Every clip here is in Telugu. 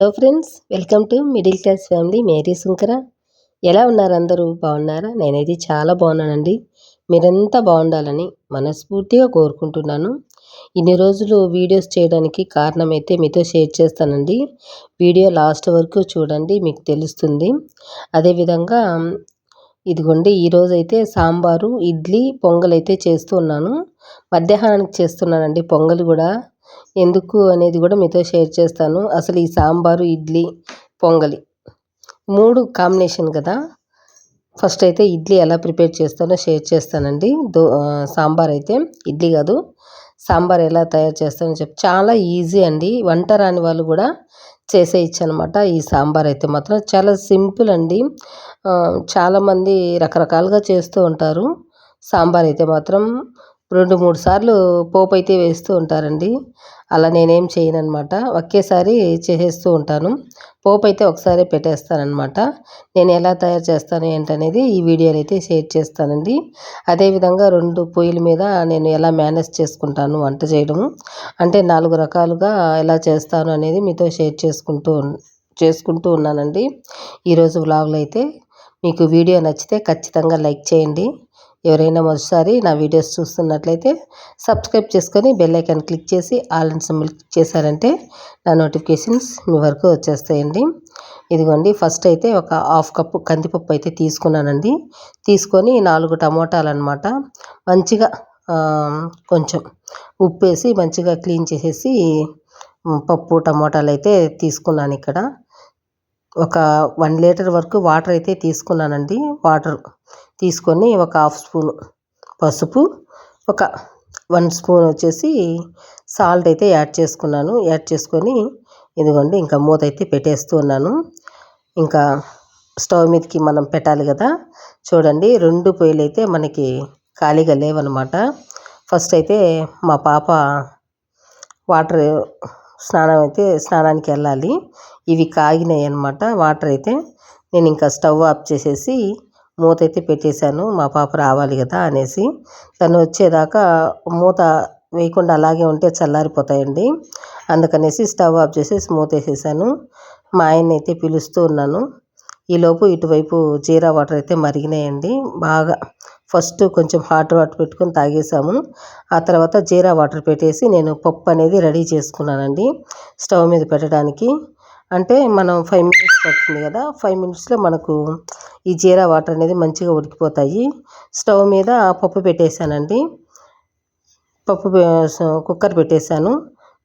Hello friends welcome to middle class family. Mary Sunkara ఎలా ఉన్నారు అందరూ? బాగున్నారా? నేనైతే చాలా బాగున్నానండి. మీరంతా బాగుండాలని మనస్ఫూర్తిగా కోరుకుంటున్నాను. ఇన్ని రోజులు వీడియోస్ చేయడానికి కారణం అయితే మీతో షేర్ చేస్తానండి. వీడియో లాస్ట్ వరకు చూడండి మీకు తెలుస్తుంది. అదేవిధంగా ఇదిగోండి ఈరోజు అయితే సాంబారు ఇడ్లీ పొంగల్ అయితే చేస్తూ ఉన్నాను. మధ్యాహ్నానికి చేస్తున్నానండి పొంగల్ కూడా. ఎందుకు అనేది కూడా మీతో షేర్ చేస్తాను. అసలు ఈ సాంబారు ఇడ్లీ పొంగలి మూడు కాంబినేషన్ కదా. ఫస్ట్ అయితే ఇడ్లీ ఎలా ప్రిపేర్ చేస్తానో షేర్ చేస్తానండి. దో సాంబార్ అయితే ఇడ్లీ కాదు. సాంబార్ ఎలా తయారు చేస్తానో చెప్పి చాలా ఈజీ అండి. వంట రాని వాళ్ళు కూడా చేసేయచ్చు అనమాట ఈ సాంబార్ అయితే మాత్రం. చాలా సింపుల్ అండి. చాలామంది రకరకాలుగా చేస్తూ ఉంటారు. సాంబార్ అయితే మాత్రం రెండు మూడు సార్లు పోపు అయితే వేస్తూ ఉంటారండి. అలా నేనేం చేయనమాట ఒకేసారి చేసేస్తూ ఉంటాను. పోపు అయితే ఒకసారి పెట్టేస్తానమాట నేను ఎలా తయారు చేస్తాను ఏంటనేది ఈ వీడియోలో అయితే షేర్ చేస్తానండి. అదేవిధంగా రెండు పొయ్యిల మీద నేను ఎలా మేనేజ్ చేసుకుంటాను వంట చేయడము అంటే నాలుగు రకాలుగా ఎలా చేస్తాను అనేది మీతో షేర్ చేసుకుంటూ చేసుకుంటూ ఉన్నానండి. ఈరోజు వ్లాగ్లో అయితే మీకు వీడియో నచ్చితే ఖచ్చితంగా లైక్ చేయండి. ఎవరైనా మొదటిసారి నా వీడియోస్ చూస్తున్నట్లయితే సబ్స్క్రైబ్ చేసుకొని బెల్ ఐకాన్ క్లిక్ చేసి ఆల్ అండ్ సింబల్ క్లిక్ చేశారంటే నా నోటిఫికేషన్స్ మీ వరకు వచ్చేస్తాయండి. ఇదిగోండి ఫస్ట్ అయితే ఒక హాఫ్ కప్పు కందిపప్పు అయితే తీసుకున్నానండి. తీసుకొని నాలుగు టమోటాలు అనమాట మంచిగా కొంచెం ఉప్పు వేసి మంచిగా క్లీన్ చేసేసి పప్పు టమోటాలు అయితే తీసుకున్నాను ఇక్కడ. ఒక వన్ లీటర్ వరకు వాటర్ అయితే తీసుకున్నానండి. వాటర్ తీసుకొని ఒక హాఫ్ స్పూన్ పసుపు ఒక వన్ స్పూన్ వచ్చేసి సాల్ట్ అయితే యాడ్ చేసుకున్నాను. యాడ్ చేసుకొని ఇదిగోండి ఇంకా మూత అయితే పెట్టేస్తూ ఉన్నాను. ఇంకా స్టవ్ మీదకి మనం పెట్టాలి కదా. చూడండి రెండు పొయ్యిలు అయితే మనకి ఖాళీగా లేవన్నమాట. ఫస్ట్ అయితే మా పాప వాటర్ స్నానం అయితే స్నానానికి వెళ్ళాలి. ఇవి కాగినాయి అనమాట వాటర్ అయితే నేను ఇంకా స్టవ్ ఆఫ్ చేసేసి మూత అయితే పెట్టేశాను. మా పాప రావాలి కదా అనేసి. తను వచ్చేదాకా మూత వేయకుండా అలాగే ఉంటే చల్లారిపోతాయండి. అందుకనేసి స్టవ్ ఆఫ్ చేసేసి మూత వేసేసాను మా ఆయన్ని అయితే పిలుస్తూ ఉన్నాను. ఈలోపు ఇటువైపు జీరా వాటర్ అయితే మరిగినాయండి. బాగా ఫస్ట్ కొంచెం హాట్ వాటర్ పెట్టుకొని తాగేసాము ఆ తర్వాత జీరా వాటర్ పెట్టేసి నేను పప్పు అనేది రెడీ చేసుకున్నానండి. స్టవ్ మీద పెట్టడానికి. అంటే మనం ఫైవ్ మినిట్స్ పడుతుంది కదా ఫైవ్ మినిట్స్లో మనకు ఈ జీరా వాటర్ అనేది మంచిగా ఉడికిపోతాయి. స్టవ్ మీద పప్పు పెట్టేశానండి. పప్పు కుక్కర్ పెట్టేశాను.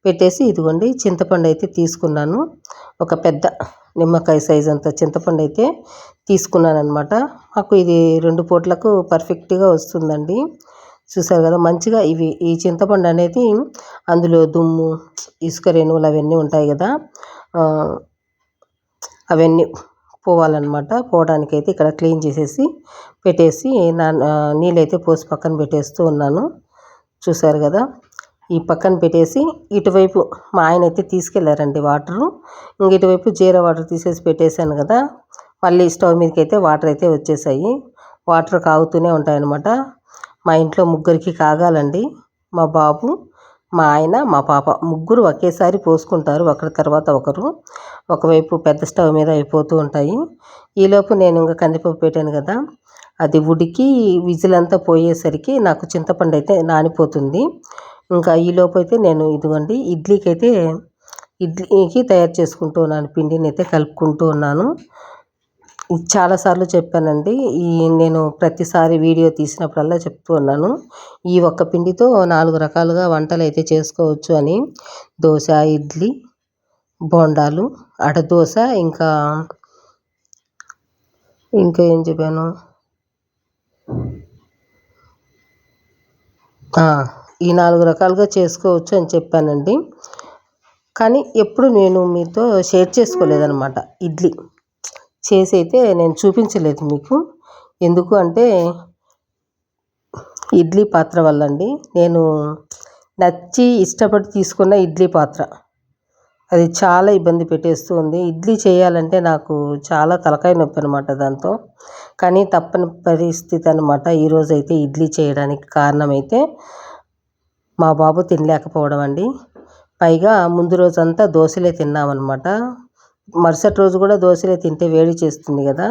పెట్టేసి ఇదిగోండి చింతపండు అయితే తీసుకున్నాను. ఒక పెద్ద నిమ్మకాయ సైజ్ అంత చింతపండు అయితే తీసుకున్నాను అనమాట మాకు ఇది రెండు పూట్లకు పర్ఫెక్ట్గా వస్తుందండి. చూసారు కదా మంచిగా ఇవి ఈ చింతపండు అనేది అందులో దుమ్ము ఇసుక రేణువులు అవన్నీ ఉంటాయి కదా అవన్నీ పోవాలన్నమాట. పోవడానికైతే ఇక్కడ క్లీన్ చేసేసి పెట్టేసి నా నీళ్ళైతే పోసి పక్కన పెట్టేస్తూ ఉన్నాను. చూసారు కదా? ఈ పక్కన పెట్టేసి ఇటువైపు మా ఆయన అయితే తీసుకెళ్ళారండి వాటరు. ఇంక ఇటువైపు జీరా వాటర్ తీసేసి పెట్టేశాను కదా? మళ్ళీ స్టవ్ మీదకి అయితే వాటర్ అయితే వచ్చేసాయి. వాటర్ కాగుతూనే ఉంటాయన్నమాట. మా ఇంట్లో ముగ్గురికి కాగాలండి. మా బాబు మా ఆయన మా పాప ముగ్గురు ఒకేసారి పోసుకుంటారు. ఒకరి తర్వాత ఒకరు. ఒకవైపు పెద్ద స్టవ్ మీద అయిపోతూ ఉంటాయి. ఈలోపు నేను ఇంకా కందిపప్పు పెట్టాను కదా. అది ఉడికి విజిల్ అంతా పోయేసరికి నాకు చింతపండు అయితే నానిపోతుంది. ఇంకా ఈలోపు అయితే నేను ఇదిగోండి ఇడ్లీకి అయితే ఇడ్లీకి తయారు చేసుకుంటూ ఉన్నాను. పిండిని అయితే కలుపుకుంటూ ఉన్నాను. చాలాసార్లు చెప్పానండి. ఈ నేను ప్రతిసారి వీడియో తీసినప్పుడల్లా చెప్తూ ఉన్నాను. ఈ ఒక్క పిండితో నాలుగు రకాలుగా వంటలు అయితే చేసుకోవచ్చు అని. దోశ ఇడ్లీ బోండాలు అడదోశ ఇంకా ఇంకా ఏం చెప్పాను? ఈ నాలుగు రకాలుగా చేసుకోవచ్చు అని చెప్పానండి. కానీ ఎప్పుడు నేను మీతో షేర్ చేసుకోలేదన్నమాట. ఇడ్లీ. చేసి అయితే నేను చూపించలేదు మీకు. ఎందుకు అంటే ఇడ్లీ పాత్ర వల్ల అండి నేను నచ్చి ఇష్టపడి తీసుకున్న ఇడ్లీ పాత్ర. అది చాలా ఇబ్బంది పెట్టేస్తూ ఉంది. ఇడ్లీ చేయాలంటే నాకు చాలా తలకాయ నొప్పి అనమాట దాంతో. కానీ తప్పని పరిస్థితి అనమాట ఈరోజు అయితే ఇడ్లీ చేయడానికి కారణమైతే మా బాబు తినలేకపోవడం అండి. పైగా ముందు రోజంతా దోశలే తిన్నామన్నమాట. మరుసటి రోజు కూడా దోశలే తింటే వేడి చేస్తుంది కదా.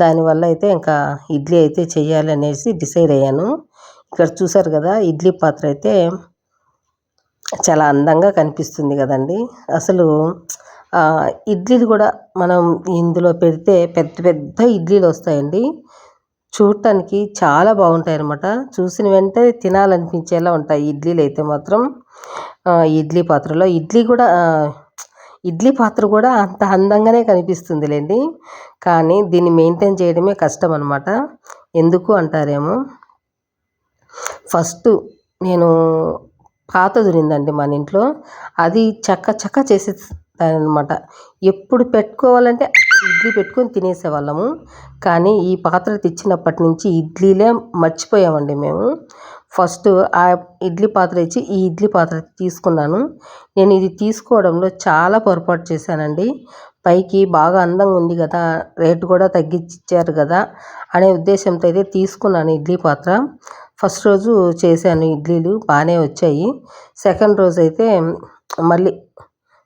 దానివల్ల అయితే ఇంకా ఇడ్లీ అయితే చేయాలనేసి అనేసి డిసైడ్ అయ్యాను. ఇక్కడ చూసారు కదా ఇడ్లీ పాత్ర అయితే చాలా అందంగా కనిపిస్తుంది కదండి. అసలు ఇడ్లీలు కూడా మనం ఇందులో పెడితే పెద్ద పెద్ద ఇడ్లీలు వస్తాయండి. చూడటానికి చాలా బాగుంటాయి అన్నమాట. చూసిన వెంటనే తినాలనిపించేలా ఉంటాయి ఇడ్లీలు అయితే మాత్రం. ఇడ్లీ పాత్రలో. ఇడ్లీ కూడా ఇడ్లీ పాత్ర కూడా అంత అందంగానే కనిపిస్తుందిలేండి. కానీ దీన్ని మెయింటైన్ చేయడమే కష్టం అనమాట ఎందుకు అంటారేమో? ఫస్ట్ నేను పాత దునిందండి మన ఇంట్లో. అది చక్క చక్క చేసేస్తానమాట ఎప్పుడు పెట్టుకోవాలంటే ఇడ్లీ పెట్టుకొని తినేసేవాళ్ళము. కానీ ఈ పాత్ర తెచ్చినప్పటి నుంచి ఇడ్లీలే మర్చిపోయామండి మేము. ఫస్ట్ ఆ ఇడ్లీ పాత్ర ఇచ్చి ఈ ఇడ్లీ పాత్ర తీసుకున్నాను. నేను ఇది తీసుకోవడంలో చాలా పొరపాటు చేశానండి. పైకి బాగా అందంగా ఉంది కదా రేటు కూడా తగ్గించారు కదా అనే ఉద్దేశంతో అయితే తీసుకున్నాను ఇడ్లీ పాత్ర. ఫస్ట్ రోజు చేశాను ఇడ్లీలు బాగానే వచ్చాయి. సెకండ్ రోజు అయితే మళ్ళీ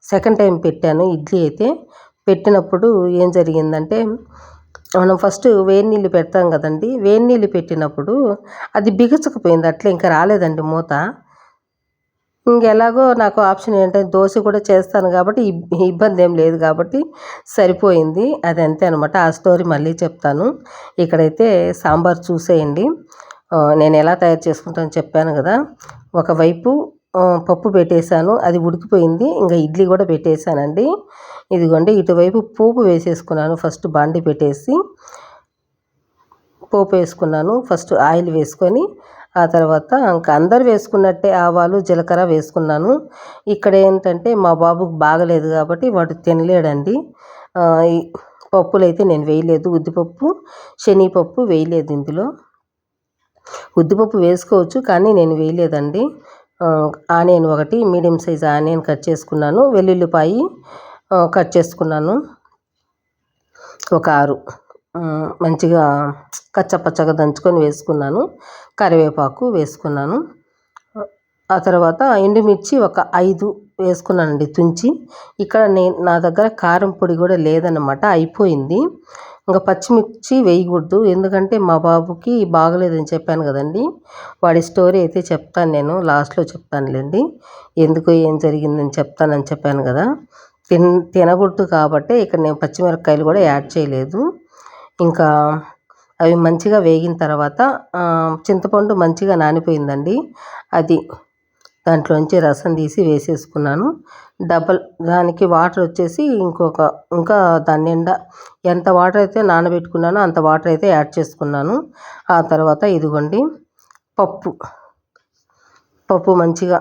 సెకండ్ టైం పెట్టాను ఇడ్లీ అయితే. పెట్టినప్పుడు ఏం జరిగిందంటే మనం ఫస్ట్ వేడి నీళ్ళు పెడతాం కదండి. వేడి నీళ్ళు పెట్టినప్పుడు అది బిగుసుకుపోయింది. అట్లా ఇంకా రాలేదండి మూత. ఇంకెలాగో నాకు ఆప్షన్ ఏంటంటే దోశ కూడా చేస్తాను కాబట్టి ఇబ్బంది ఏం లేదు కాబట్టి సరిపోయింది. అది అంతే అనమాట ఆ స్టోరీ మళ్ళీ చెప్తాను. ఇక్కడైతే సాంబార్ చూసేయండి. నేను ఎలా తయారు చేసుకుంటాను చెప్పాను కదా. ఒకవైపు పప్పు పెట్టేశాను. అది ఉడికిపోయింది. ఇంకా ఇడ్లీ కూడా పెట్టేశానండి. ఇదిగోండి ఇటువైపు పోపు వేసేసుకున్నాను. ఫస్ట్ బాండి పెట్టేసి పోపు వేసుకున్నాను. ఫస్ట్ ఆయిల్ వేసుకొని ఆ తర్వాత ఇంకా అందరు వేసుకున్నట్టే ఆవాలు జీలకర్ర వేసుకున్నాను. ఇక్కడ ఏంటంటే మా బాబుకు బాగలేదు కాబట్టి వాడు తినలేడండి. పప్పులు అయితే నేను వేయలేదు. ఉద్దిపప్పు శనగపప్పు వేయలేదు ఇందులో. ఉద్దిపప్పు వేసుకోవచ్చు కానీ నేను వేయలేదండి. ఆనియన్ ఒకటి మీడియం సైజ్ ఆనియన్ కట్ చేసుకున్నాను. వెల్లుల్లిపాయి కట్ చేసుకున్నాను. ఒక ఆరు. మంచిగా కచ్చపచ్చగా దంచుకొని వేసుకున్నాను. కరివేపాకు వేసుకున్నాను. ఆ తర్వాత ఎండుమిర్చి ఒక ఐదు వేసుకున్నానండి తుంచి. ఇక్కడ నేను నా దగ్గర కారం పొడి కూడా లేదన్నమాట అయిపోయింది. ఇంకా పచ్చిమిర్చి వేయకూడదు ఎందుకంటే మా బాబుకి బాగలేదని చెప్పాను కదండి. వాడి స్టోరీ అయితే చెప్తాను నేను లాస్ట్లో చెప్తానులేండి. ఎందుకు ఏం జరిగిందని చెప్తానని చెప్పాను కదా. తిన్ తినకూడదు కాబట్టి ఇక్కడ నేను పచ్చిమిరపకాయలు కూడా యాడ్ చేయలేదు. ఇంకా అవి మంచిగా వేగిన తర్వాత చింతపండు మంచిగా నానిపోయిందండి. అది దాంట్లోంచి రసం తీసి వేసేసుకున్నాను. డబల్ దానికి వాటర్ వచ్చేసి ఇంకొక ఇంకా దాని నిండా ఎంత వాటర్ అయితే నానబెట్టుకున్నానో అంత వాటర్ అయితే యాడ్ చేసుకున్నాను. ఆ తర్వాత ఇదిగోండి పప్పు. పప్పు మంచిగా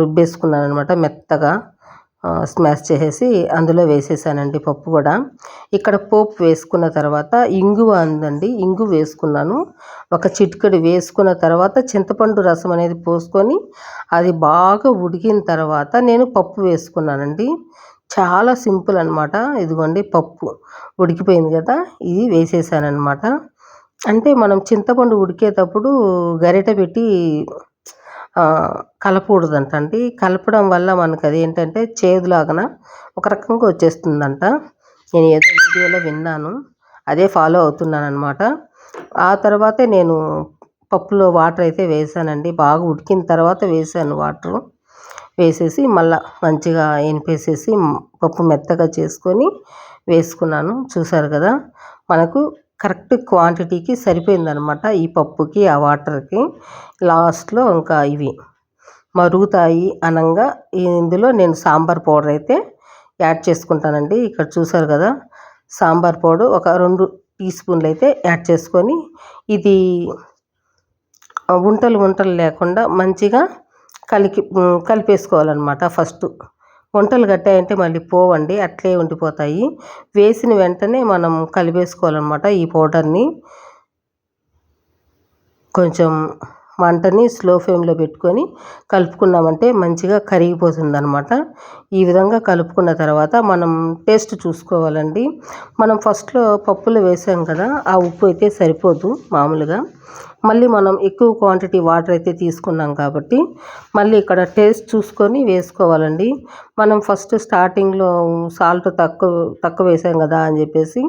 రుబ్బేసుకున్నాను అనమాట మెత్తగా. స్మాష్ చేసేసి అందులో వేసేసానండి పప్పు కూడా ఇక్కడ పోపు వేసుకున్న తర్వాత ఇంగువ ఉందండి ఇంగు వేసుకున్నాను. ఒక చిటికెడు వేసుకున్న తర్వాత చింతపండు రసం అనేది పోసుకొని అది బాగా ఉడికిన తర్వాత నేను పప్పు వేసుకున్నానండి. చాలా సింపుల్ అనమాట ఇదిగోండి పప్పు ఉడికిపోయింది కదా ఇది వేసేసానమాట అంటే మనం చింతపండు ఉడికేటప్పుడు గరిట పెట్టి కలపకూడదంటండి. కలపడం వల్ల మనకు అది ఏంటంటే చేదులాగన ఒక రకంగా వచ్చేస్తుందంట. నేను ఏదో వీడియోలో విన్నాను. అదే ఫాలో అవుతున్నాను అనమాట ఆ తర్వాతే నేను పప్పులో వాటర్ అయితే వేసానండి. బాగా ఉడికిన తర్వాత వేసాను వాటరు. వేసేసి మళ్ళీ మంచిగా ఎనిపేసేసి పప్పు మెత్తగా చేసుకొని వేసుకున్నాను. చూసారు కదా? మనకు కరెక్ట్ క్వాంటిటీకి సరిపోయిందనమాట ఈ పప్పుకి ఆ వాటర్కి. లాస్ట్లో ఇంకా ఇవి మరుగుతాయి అనంగా ఇందులో నేను సాంబార్ పౌడర్ అయితే యాడ్ చేసుకుంటానండి. ఇక్కడ చూసారు కదా సాంబార్ పౌడర్ ఒక రెండు టీ స్పూన్లు అయితే యాడ్ చేసుకొని ఇది వంటలు వంటలు లేకుండా మంచిగా కలికి కలిపేసుకోవాలన్నమాట ఫస్ట్. వంటలు కట్టాయంటే మళ్ళీ పోవండి అట్లే ఉండిపోతాయి. వేసిన వెంటనే మనం కలిపేసుకోవాలన్నమాట ఈ పౌడర్ని. కొంచెం మంటని స్లో ఫ్లేమ్లో పెట్టుకొని కలుపుకున్నామంటే మంచిగా కరిగిపోతుంది అనమాట ఈ విధంగా కలుపుకున్న తర్వాత మనం టేస్ట్ చూసుకోవాలండి. మనం ఫస్ట్లో పప్పులు వేసాం కదా ఆ ఉప్పు అయితే సరిపోదు మామూలుగా. మళ్ళీ మనం ఎక్కువ క్వాంటిటీ వాటర్ అయితే తీసుకున్నాం కాబట్టి మళ్ళీ ఇక్కడ టేస్ట్ చూసుకొని వేసుకోవాలండి. మనం ఫస్ట్ స్టార్టింగ్లో సాల్ట్ తక్కువ తక్కువ వేసాం కదా అని చెప్పేసి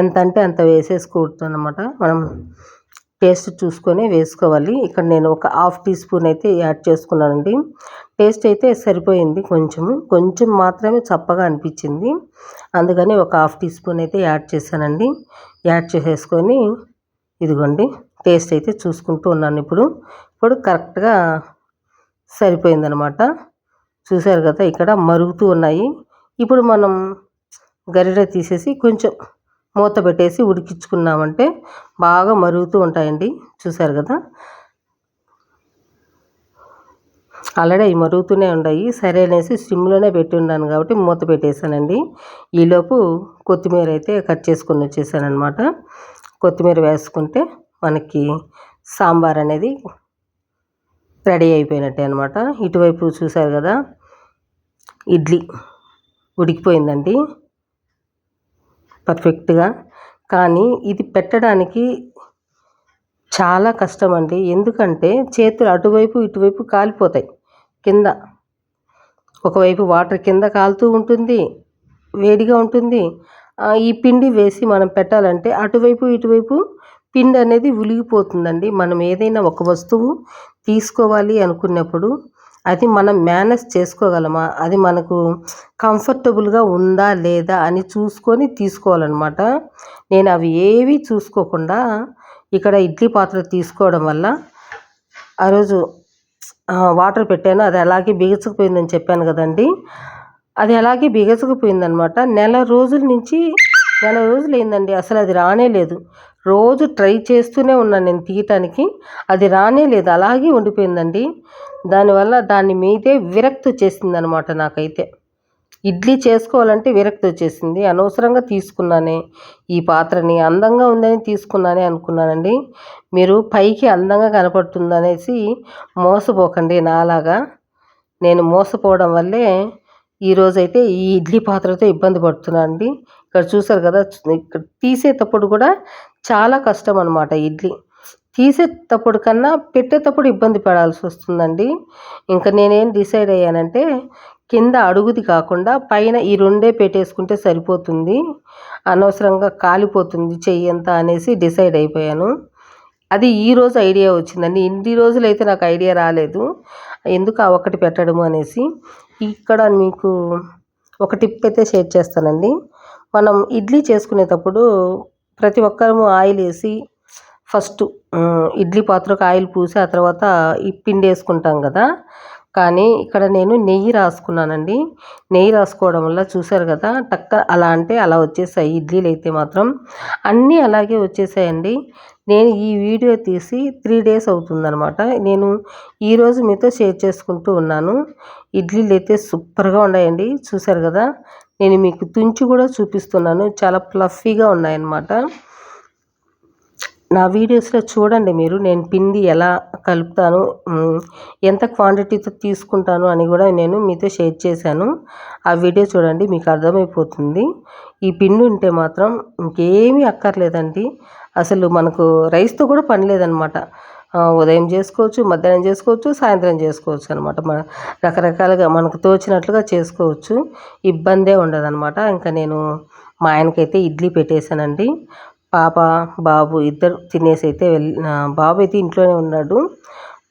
ఎంత అంటే అంత వేసేసుకోవద్దు అనమాట మనం టేస్ట్ చూసుకొని వేసుకోవాలి. ఇక్కడ నేను ఒక హాఫ్ టీ స్పూన్ అయితే యాడ్ చేసుకున్నానండి. టేస్ట్ అయితే సరిపోయింది కొంచెము. కొంచెం మాత్రమే చప్పగా అనిపించింది. అందుకని ఒక హాఫ్ టీ స్పూన్ అయితే యాడ్ చేశానండి. యాడ్ చేసేసుకొని ఇదిగోండి. టేస్ట్ అయితే చూసుకుంటూ ఉన్నాను. ఇప్పుడు ఇప్పుడు కరెక్ట్గా సరిపోయిందనమాట చూశారు కదా ఇక్కడ మరుగుతూ ఉన్నాయి. ఇప్పుడు మనం గరిట తీసేసి కొంచెం మూత పెట్టేసి ఉడికించుకున్నామంటే బాగా మరుగుతూ ఉంటాయండి. చూశారు కదా? ఆల్రెడీ అవి మరుగుతూనే ఉన్నాయి. సరే అనేసి సిమ్లోనే పెట్టి ఉన్నాను కాబట్టి మూత పెట్టేశానండి. ఈలోపు కొత్తిమీర అయితే కట్ చేసుకొని వచ్చేసాను అనమాట కొత్తిమీర వేసుకుంటే మనకి సాంబార్ అనేది రెడీ అయిపోయినట్టే అనమాట ఇటువైపు చూసారు కదా ఇడ్లీ ఉడికిపోయిందండి. పర్ఫెక్ట్గా. కానీ ఇది పెట్టడానికి చాలా కష్టం అండి ఎందుకంటే చేతులు అటువైపు ఇటువైపు కాలిపోతాయి కింద. ఒకవైపు వాటర్ కింద కాలుతూ ఉంటుంది వేడిగా ఉంటుంది. ఈ పిండి వేసి మనం పెట్టాలంటే అటువైపు ఇటువైపు పిండి అనేది ఉలిగిపోతుందండి. మనం ఏదైనా ఒక వస్తువు తీసుకోవాలి అనుకున్నప్పుడు అది మనం మేనేజ్ చేసుకోగలమా? అది మనకు కంఫర్టబుల్గా ఉందా లేదా అని చూసుకొని తీసుకోవాలన్నమాట. నేను అవి ఏవి చూసుకోకుండా ఇక్కడ ఇడ్లీ పాత్ర తీసుకోవడం వల్ల ఆ రోజు వాటర్ పెట్టాను. అది అలాగే బిగుసుకుపోయిందని చెప్పాను కదండి. అది అలాగే బిగుసుకుపోయిందనమాట నెల రోజుల నుంచి నెల రోజులు అయిందండి. అసలు అది రానే లేదు రోజు ట్రై చేస్తూనే ఉన్నాను నేను తీయటానికి. అది రానే లేదు అలాగే ఉండిపోయిందండి. దానివల్ల దాని మీదే విరక్తి వచ్చేసింది అనమాట నాకైతే. ఇడ్లీ చేసుకోవాలంటే విరక్తి వచ్చేసింది. అనవసరంగా తీసుకున్నానే. ఈ పాత్రని అందంగా ఉందని తీసుకున్నానే అనుకున్నానండి. మీరు పైకి అందంగా కనపడుతుందనేసి మోసపోకండి నాలాగా. నేను మోసపోవడం వల్లే ఈరోజైతే ఈ ఇడ్లీ పాత్రతో ఇబ్బంది పడుతున్నాను అండి ఇక్కడ చూసారు కదా ఇక్కడ తీసేటప్పుడు కూడా చాలా కష్టం అనమాట ఇడ్లీ. తీసేటప్పుడు కన్నా పెట్టేటప్పుడు ఇబ్బంది పడాల్సి వస్తుందండి. ఇంకా నేనేం డిసైడ్ అయ్యానంటే కింద అడుగుది కాకుండా పైన ఈ రెండే పెట్టేసుకుంటే సరిపోతుంది. అనవసరంగా కాలిపోతుంది చెయ్యి అంతా అనేసి డిసైడ్ అయిపోయాను. అది ఈరోజు ఐడియా వచ్చిందండి. ఇన్ని రోజులు అయితే నాకు ఐడియా రాలేదు. ఎందుకు ఆ ఒకటి పెట్టడము అనేసి. ఇక్కడ మీకు ఒక టిప్ అయితే షేర్ చేస్తానండి. మనం ఇడ్లీ చేసుకునేటప్పుడు ప్రతి ఒక్కరము ఆయిల్ వేసి ఫస్ట్ ఇడ్లీ పాత్రకు ఆయిల్ పూసి ఆ తర్వాత ఈ పిండి వేసుకుంటాం కదా. కానీ ఇక్కడ నేను నెయ్యి రాసుకున్నానండి. నెయ్యి రాసుకోవడం వల్ల చూసారు కదా టక్క అలా అంటే అలా వచ్చేసాయి. ఇడ్లీలు అయితే మాత్రం అన్నీ అలాగే వచ్చేసాయండి. నేను ఈ వీడియో తీసి త్రీ డేస్ అవుతుందనమాట నేను ఈరోజు మీతో షేర్ చేసుకుంటూ ఉన్నాను. ఇడ్లీలు అయితే సూపర్గా ఉన్నాయండి. చూసారు కదా నేను మీకు తుంచి కూడా చూపిస్తున్నాను. చాలా ఫ్లఫీగా ఉన్నాయన్నమాట. నా వీడియోస్లో చూడండి మీరు. నేను పిండి ఎలా కలుపుతాను ఎంత క్వాంటిటీతో తీసుకుంటాను అని కూడా నేను మీతో షేర్ చేశాను. ఆ వీడియో చూడండి మీకు అర్థమైపోతుంది. ఈ పిండి ఉంటే మాత్రం ఇంకేమీ అక్కర్లేదండి. అసలు మనకు రైస్తో కూడా పని లేదనమాట ఉదయం చేసుకోవచ్చు మధ్యాహ్నం చేసుకోవచ్చు సాయంత్రం చేసుకోవచ్చు అనమాట మన రకరకాలుగా మనకు తోచినట్లుగా చేసుకోవచ్చు. ఇబ్బందే ఉండదన్నమాట. ఇంకా నేను మా ఆయనకైతే ఇడ్లీ పెట్టేశానండి. పాప బాబు ఇద్దరు తినేసి అయితే వెళ్ళి బాబు అయితే ఇంట్లోనే ఉన్నాడు.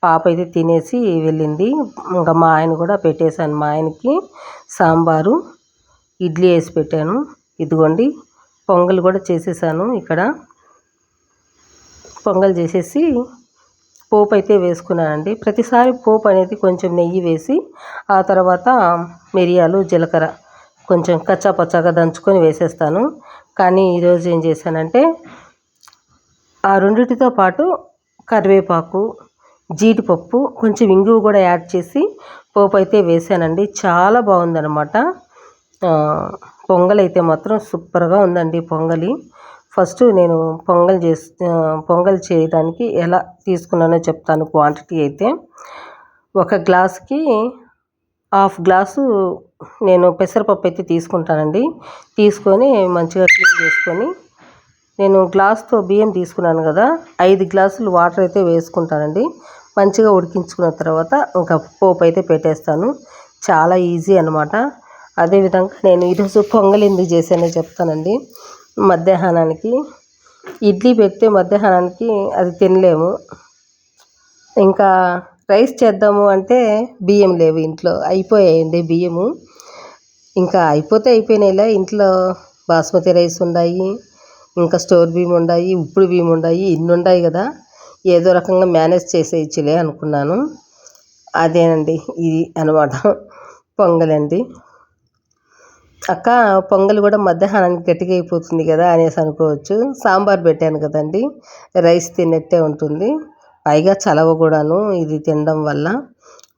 పాప అయితే తినేసి వెళ్ళింది. ఇంకా మా ఆయన కూడా పెట్టేశాను. మా ఆయనకి సాంబారు ఇడ్లీ వేసి పెట్టాను. ఇదిగోండి పొంగల్ కూడా చేసేసాను ఇక్కడ. పొంగల్ చేసేసి పోపు అయితే వేసుకున్నానండి. ప్రతిసారి పోపు అనేది కొంచెం నెయ్యి వేసి ఆ తర్వాత మిరియాలు జీలకర్ర కొంచెం కచ్చా పచ్చాగా దంచుకొని వేసేస్తాను. కానీ ఈరోజు ఏం చేశానంటే ఆ రెండింటితో పాటు కరివేపాకు జీడిపప్పు కొంచెం ఇంగువ కూడా యాడ్ చేసి పోపు అయితే వేసానండి. చాలా బాగుందనమాట పొంగల్ అయితే మాత్రం సూపర్గా ఉందండి పొంగలి. ఫస్ట్ నేను పొంగల్ చేసి పొంగల్ చేయడానికి ఎలా తీసుకున్నానో చెప్తాను క్వాంటిటీ అయితే. ఒక గ్లాస్కి హాఫ్ గ్లాసు నేను పెసరపప్పు అయితే తీసుకుంటానండి. తీసుకొని మంచిగా క్లీన్ చేసుకొని నేను గ్లాస్తో బియ్యం తీసుకున్నాను కదా ఐదు గ్లాసులు వాటర్ అయితే వేసుకుంటానండి. మంచిగా ఉడికించుకున్న తర్వాత ఇంకా పోపు అయితే పెట్టేస్తాను. చాలా ఈజీ అనమాట అదేవిధంగా నేను ఈరోజు పొంగల్ ఎందుకు చేశానో చెప్తానండి. మధ్యాహ్నానికి. ఇడ్లీ పెడితే మధ్యాహ్నానికి అది తినలేము. ఇంకా రైస్ చేద్దాము అంటే బియ్యం లేవు ఇంట్లో. అయిపోయాయండి బియ్యము. ఇంకా అయిపోతే అయిపోయినాయిలే. ఇంట్లో బాస్మతి రైస్ ఉన్నాయి ఇంకా స్టోర్ బియ్యం ఉన్నాయి ఉప్పుడు బియ్యం ఉన్నాయి ఇన్ని ఉన్నాయి కదా. ఏదో రకంగా మేనేజ్ చేసేయచ్చులే అనుకున్నాను. అదేనండి ఇది అనమాట. పొంగలండి. అక్క పొంగల్ కూడా మధ్యాహ్నానికి గట్టిగా అయిపోతుంది కదా అనేసి అనుకోవచ్చు. సాంబార్ పెట్టాను కదండి. రైస్ తిన్నట్టే ఉంటుంది. పైగా చలవ కూడాను ఇది తినడం వల్ల.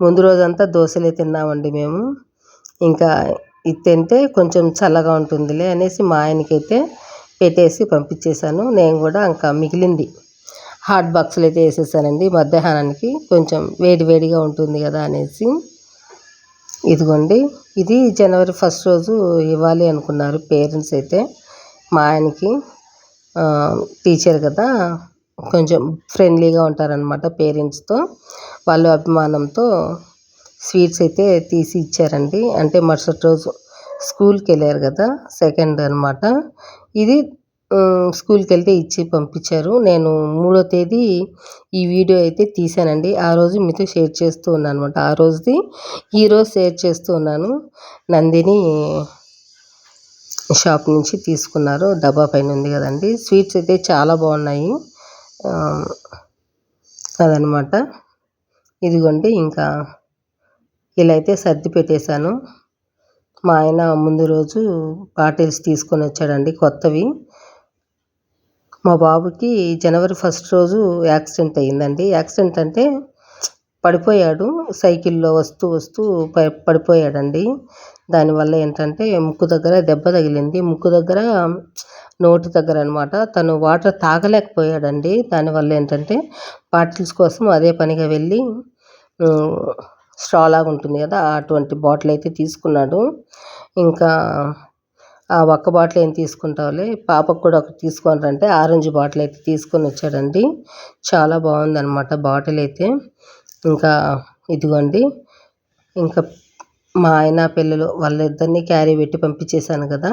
ముందు రోజంతా దోశలే తిన్నామండి మేము. ఇంకా ఇది తింటే కొంచెం చల్లగా ఉంటుందిలే అనేసి మా ఆయనకైతే పెట్టేసి పంపించేశాను. నేను కూడా ఇంకా మిగిలింది. హాట్ బాక్స్లు అయితే వేసేసానండి. మధ్యాహ్నానికి కొంచెం వేడి వేడిగా ఉంటుంది కదా అనేసి. ఇదిగోండి ఇది జనవరి ఫస్ట్ రోజు ఇవ్వాలి అనుకున్నారు పేరెంట్స్ అయితే. మా ఆయనకి టీచర్ కదా కొంచెం ఫ్రెండ్లీగా ఉంటారనమాట పేరెంట్స్తో. వాళ్ళు అభిమానంతో స్వీట్స్ అయితే తీసి ఇచ్చారండి. అంటే మరుసటి రోజు స్కూల్కి వెళ్ళారు కదా సెకండ్ అనమాట ఇది స్కూల్కి వెళ్తే ఇచ్చి పంపించారు. నేను మూడో తేదీ ఈ వీడియో అయితే తీసానండి ఆ రోజు మీతో షేర్ చేస్తూ ఉన్నాను అనమాట ఆ రోజుది ఈరోజు షేర్ చేస్తూ ఉన్నాను. నందిని షాప్ నుంచి తీసుకున్నారు. డబ్బా పైన ఉంది కదండి. స్వీట్స్ అయితే చాలా బాగున్నాయి. అదనమాట ఇదిగోండి ఇంకా ఇలా అయితే సర్ది పెట్టేశాను. మా ఆయన ముందు రోజు బాటిల్స్ తీసుకొని వచ్చాడండి కొత్తవి. మా బాబుకి జనవరి ఫస్ట్ రోజు యాక్సిడెంట్ అయ్యిందండి. యాక్సిడెంట్ అంటే పడిపోయాడు సైకిల్లో వస్తూ వస్తూ పడిపోయాడండి. దానివల్ల ఏంటంటే ముక్కు దగ్గర దెబ్బ తగిలింది. ముక్కు దగ్గర నోటి దగ్గర అనమాట తను వాటర్ తాగలేకపోయాడండి. దానివల్ల ఏంటంటే బాటిల్స్ కోసం అదే పనిగా వెళ్ళి స్ట్రా లాగా ఉంటుంది కదా అటువంటి బాటిల్ అయితే తీసుకున్నాడు. ఇంకా ఆ ఒక్క బాటిల్ ఏం తీసుకుంటావులే? పాపకు కూడా ఒకటి తీసుకొని అంటే ఆరెంజ్ బాటిల్ అయితే తీసుకొని వచ్చాడండి. చాలా బాగుందనమాట బాటిల్ అయితే. ఇంకా ఇదిగోండి. ఇంకా మా ఆయన పిల్లలు వాళ్ళిద్దరిని క్యారీ పెట్టి పంపించేశాను కదా.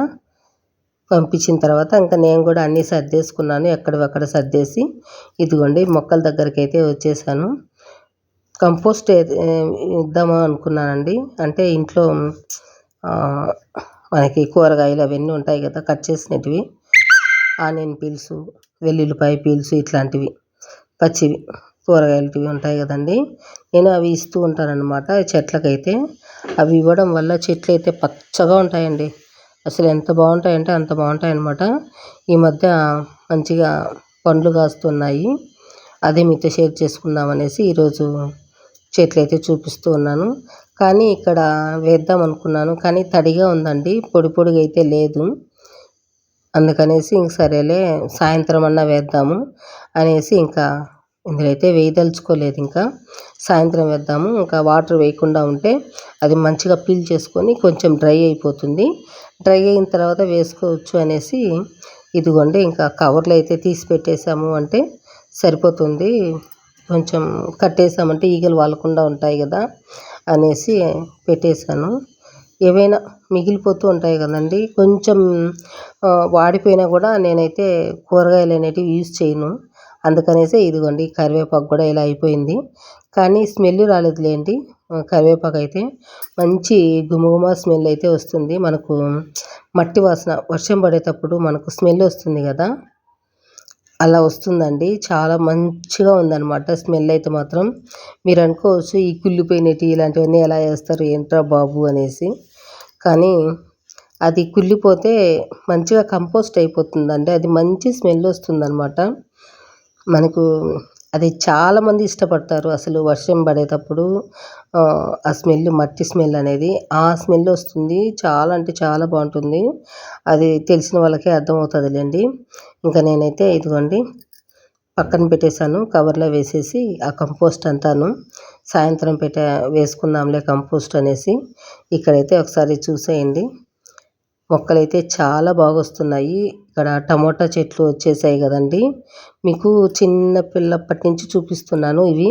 పంపించిన తర్వాత ఇంకా నేను కూడా అన్నీ సర్దేసుకున్నాను ఎక్కడవక్కడ సర్దేసి. ఇదిగోండి మొక్కల దగ్గరికి అయితే వచ్చేసాను. కంపోస్ట్ ఇద్దామా అనుకున్నానండి. అంటే ఇంట్లో మనకి కూరగాయలు అవన్నీ ఉంటాయి కదా కట్ చేసినవి ఆనియన్ పీల్స్ వెల్లుల్లిపాయ పీల్స్ ఇట్లాంటివి పచ్చివి కూరగాయలవి ఉంటాయి కదండి. నేను అవి ఇస్తూ ఉంటానన్నమాట. చెట్లకైతే అవి ఇవ్వడం వల్ల చెట్లు అయితే పచ్చగా ఉంటాయండి. అసలు ఎంత బాగుంటాయంటే అంత బాగుంటాయి అన్నమాట ఈ మధ్య మంచిగా పండ్లు కాస్తున్నాయి. అదే మీతో షేర్ చేసుకుందాం అనేసి ఈరోజు చెట్లు అయితే చూపిస్తూ ఉన్నాను. కానీ ఇక్కడ వేద్దాం అనుకున్నాను కానీ తడిగా ఉందండి పొడి పొడిగా అయితే లేదు. అందుకనేసి ఇంక సరేలే సాయంత్రం అన్నా వేద్దాము అనేసి ఇంకా ఇందులో అయితే వేయదలుచుకోలేదు ఇంకా. సాయంత్రం వేద్దాము ఇంకా వాటర్ వేయకుండా ఉంటే అది మంచిగా పీల్ చేసుకొని కొంచెం డ్రై అయిపోతుంది. డ్రై అయిన తర్వాత వేసుకోవచ్చు అనేసి ఇదిగోండి ఇంకా కవర్లు అయితే తీసి పెట్టేసాము అంటే సరిపోతుంది. కొంచెం కట్టేసామంటే ఈగలు వాలకుండా ఉంటాయి కదా అనేసి పెట్టేశాను. ఏవైనా మిగిలిపోతూ ఉంటాయి కదండి. కొంచెం వాడిపోయినా కూడా నేనైతే కూరగాయలు అనేటివి యూజ్ చేయను. అందుకనేసి ఇదిగోండి కరివేపాకు కూడా ఇలా అయిపోయింది. కానీ స్మెల్ రాలేదులేండి కరివేపాకు అయితే మంచి గుమగుమ స్మెల్ అయితే వస్తుంది. మనకు మట్టి వాసన వర్షం పడేటప్పుడు మనకు స్మెల్ వస్తుంది కదా. అలా వస్తుందండి. చాలా మంచిగా ఉందన్నమాట. స్మెల్ అయితే మాత్రం మీరు అనుకోవచ్చు ఈ కుళ్ళిపోయినటి ఇలాంటివన్నీ ఎలా వేస్తారు ఏంట్రా బాబు అనేసి. కానీ అది కుళ్ళిపోతే మంచిగా కంపోస్ట్ అయిపోతుందండి. అది మంచి స్మెల్ వస్తుందన్నమాట. మనకు అది చాలామంది ఇష్టపడతారు అసలు వర్షం పడేటప్పుడు ఆ స్మెల్ మట్టి స్మెల్ అనేది. ఆ స్మెల్ వస్తుంది. చాలా అంటే చాలా బాగుంటుంది. అది తెలిసిన వాళ్ళకే అర్థమవుతుందిలేండి. ఇంకా నేనైతే ఇదిగోండి పక్కన పెట్టేశాను కవర్లో వేసేసి ఆ కంపోస్ట్ అంతాను. సాయంత్రం పెట్ట వేసుకుందాంలే కంపోస్ట్ అనేసి ఇక్కడైతే ఒకసారి చూసేయండి. మొక్కలైతే చాలా బాగా వస్తున్నాయి ఇక్కడ టమోటా చెట్లు వచ్చేసాయి కదండి. మీకు చిన్న పిల్లప్పటి నుంచి చూపిస్తున్నాను ఇవి.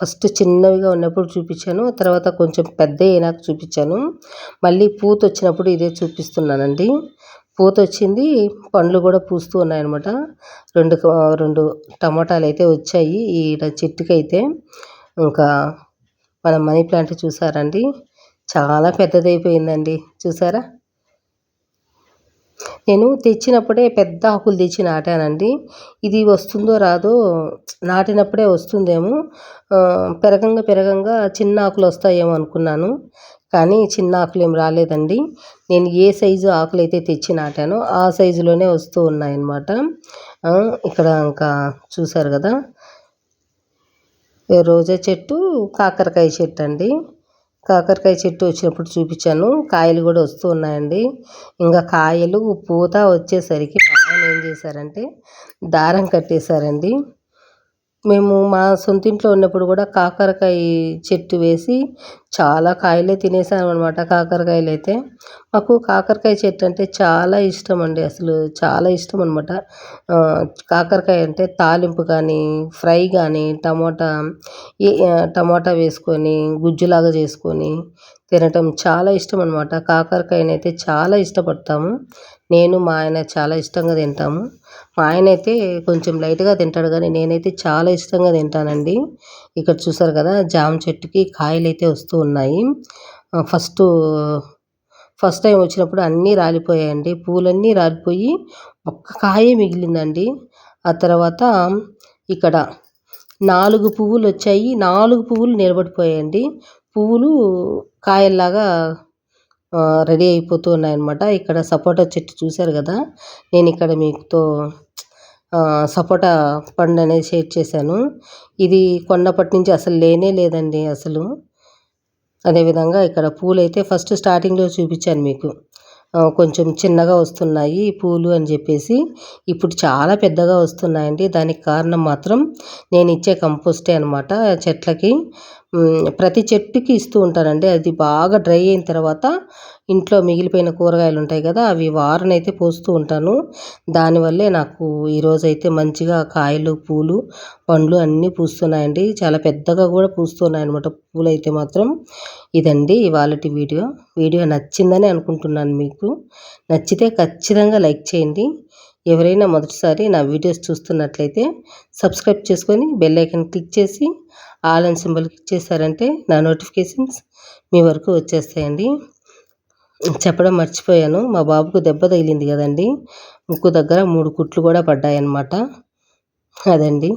ఫస్ట్ చిన్నవిగా ఉన్నప్పుడు చూపించాను తర్వాత కొంచెం పెద్ద అయినాక చూపించాను. మళ్ళీ పూత వచ్చినప్పుడు ఇదే చూపిస్తున్నానండి. పూత వచ్చింది పండ్లు కూడా పూస్తూ ఉన్నాయన్నమాట. రెండు రెండు టమోటాలు అయితే వచ్చాయి ఈ చెట్టుకైతే. ఇంకా మన మనీ ప్లాంట్ చూసారండి. చాలా పెద్దదైపోయిందండి. చూసారా? నేను తెచ్చినప్పుడే పెద్ద ఆకులు తెచ్చి నాటానండి. ఇది వస్తుందో రాదో నాటినప్పుడే వస్తుందేమో. పెరగంగా పెరగంగా చిన్న ఆకులు వస్తాయేమో అనుకున్నాను. కానీ చిన్న ఆకులు ఏం రాలేదండి. నేను ఏ సైజు ఆకులు అయితే తెచ్చి నాటానో ఆ సైజులోనే వస్తూ ఉన్నాయన్నమాట. ఇక్కడ ఇంకా చూసారు కదా? రోజా చెట్టు కాకరకాయ చెట్టు అండి కాకరకాయ చెట్టు వచ్చినప్పుడు చూపించాను. కాయలు కూడా వస్తూ ఉన్నాయండి. ఇంకా కాయలు పూత వచ్చేసరికి బాగా ఏం చేశారంటే దారం కట్టేశారండి. మేము మా సొంత ఇంట్లో ఉన్నప్పుడు కూడా కాకరకాయ చెట్టు వేసి చాలా కాయలే తినేసాం అనమాట కాకరకాయలు అయితే మాకు కాకరకాయ చెట్టు అంటే చాలా ఇష్టం అండి అసలు చాలా ఇష్టం అనమాట కాకరకాయ అంటే తాలింపు కానీ ఫ్రై కానీ టమోటా టమోటా వేసుకొని గుజ్జులాగా చేసుకొని తినటం చాలా ఇష్టం అనమాట కాకరకాయనైతే చాలా ఇష్టపడతాము. నేను మా ఆయన చాలా ఇష్టంగా తింటాము. మా ఆయన అయితే కొంచెం లైట్గా తింటాడు కానీ నేనైతే చాలా ఇష్టంగా తింటానండి. ఇక్కడ చూసారు కదా జామ చెట్టుకి కాయలు అయితే వస్తూ ఉన్నాయి. ఫస్ట్ ఫస్ట్ టైం వచ్చినప్పుడు అన్నీ రాలిపోయాయండి. పూలన్నీ రాలిపోయి ఒక్క కాయే మిగిలిందండి. ఆ తర్వాత ఇక్కడ నాలుగు పువ్వులు వచ్చాయి. నాలుగు పువ్వులు నిలబడిపోయాయండి. పువ్వులు కాయల్లాగా రెడీ అయిపోతూ ఉన్నాయన్నమాట. ఇక్కడ సపోటా చెట్టు చూశారు కదా? నేను ఇక్కడ మీతో సపోటా పండు అనేది షేర్ చేశాను. ఇది కొన్నప్పటి నుంచి అసలు లేనే లేదండి అసలు. అదేవిధంగా ఇక్కడ పూలు అయితే ఫస్ట్ స్టార్టింగ్లో చూపించాను మీకు. కొంచెం చిన్నగా వస్తున్నాయి పూలు అని చెప్పేసి. ఇప్పుడు చాలా పెద్దగా వస్తున్నాయండి. దానికి కారణం మాత్రం నేను ఇచ్చే కంపోస్టే అనమాట చెట్లకి. ప్రతి చెట్టుకి ఇస్తూ ఉంటానండి. అది బాగా డ్రై అయిన తర్వాత ఇంట్లో మిగిలిపోయిన కూరగాయలు ఉంటాయి కదా అవి వారనైతే పోస్తూ ఉంటాను. దానివల్లే నాకు ఈరోజు అయితే మంచిగా కాయలు పూలు పండ్లు అన్నీ పూస్తున్నాయండి. చాలా పెద్దగా కూడా పూస్తున్నాయి అనమాట పూలు అయితే మాత్రం ఇదండి ఇవాళ వీడియో. వీడియో నచ్చిందని అనుకుంటున్నాను మీకు. నచ్చితే ఖచ్చితంగా లైక్ చేయండి. ఎవరైనా మొదటిసారి నా వీడియోస్ చూస్తున్నట్లయితే సబ్స్క్రైబ్ చేసుకొని బెల్ ఐకన్ క్లిక్ చేసి ఆల్ అండ్ సింబల్ క్లిక్ చేశారంటే నా నోటిఫికేషన్స్ మీ వరకు వచ్చేస్తాయండి. చెప్పడం మర్చిపోయాను. మా బాబుకు దెబ్బ తగిలింది కదండి. ముక్కు దగ్గర మూడు కుట్లు కూడా పడ్డాయన్నమాట. అదండి.